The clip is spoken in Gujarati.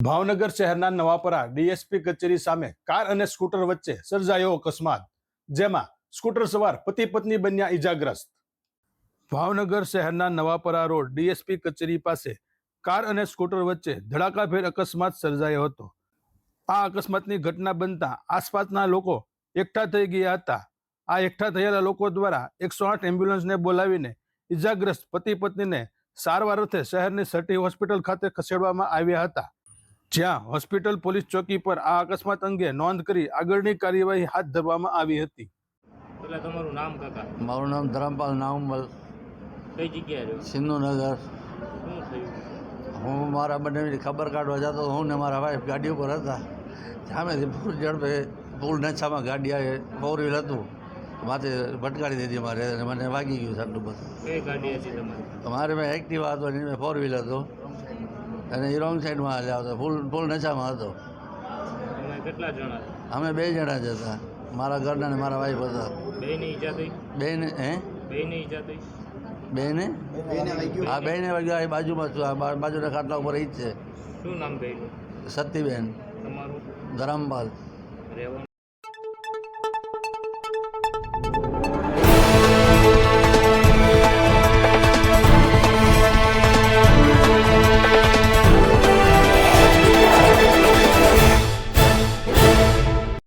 ભાવનગર શહેરના નવાપરા ડીએસપી કચેરી સામે કાર અને સ્કૂટર વચ્ચે સર્જાયો અકસ્માત, જેમાં સ્કૂટર સવાર પતિ પત્ની બન્યા ઈજાગ્રસ્ત. ભાવનગર શહેરના નવાપરા રોડ ડીએસપી કચેરી પાસે કાર અને સ્કૂટર વચ્ચે ધડાકાભેર અકસ્માત સર્જાયો હતો. આ અકસ્માતની ઘટના બનતા આસપાસના લોકો એકઠા થઈ ગયા હતા. આ એકઠા થયેલા લોકો દ્વારા એકસો આઠ એમ્બ્યુલન્સને બોલાવીને ઈજાગ્રસ્ત પતિ પત્નીને સારવાર અર્થે શહેરની સટી હોસ્પિટલ ખાતે ખસેડવામાં આવ્યા હતા. જ્યાં હોસ્પિટલ પોલીસ ચોકી પર આ અકસ્માત અંગે નોંધ કરી આગળની કાર્યવાહી હાથ ધરવામાં આવી હતી. એટલે તમારું નામ કાકા? મારું નામ ધરમપાલ નામલ કઈ જગ્યાએ સિંધુનગર. શું થયું? હું મારા બંનેની ખબર કાઢવા જતો હતો. હું ને મારા વાઈફ ગાડી ઉપર હતા. સામેથી ફૂલ ઝડપે ફૂલ નછામાં ગાડી આવે ફોર વ્હીલ હતું. માથે ભટકાડી દીધી મારે અને મને વાગી ગયું આટલું બધું. કઈ ગાડી હતી તમારી? મારે મેં એક્ટિવા હતો અને મેં ફોર વ્હીલ હતો. અને એ રોંગ સાઈડમાં હાલ્યા હતો ફૂલ ફૂલ નશામાં હતો. કેટલા જણા અમે બે જણા જ હતા. મારા ઘરના ને મારા વાઈફ હતા. બે ની ઈજા થઈ બેન હે બે ની ઈજા થઈ બેને હા બેને વાગ્યા એ બાજુમાં છું. આ બા- બાજુના ખાટલા ઉપર એ જ છે. શું નામ બેનું સતીબેન. તમારું? ધરમપાલ. રહેવાનું?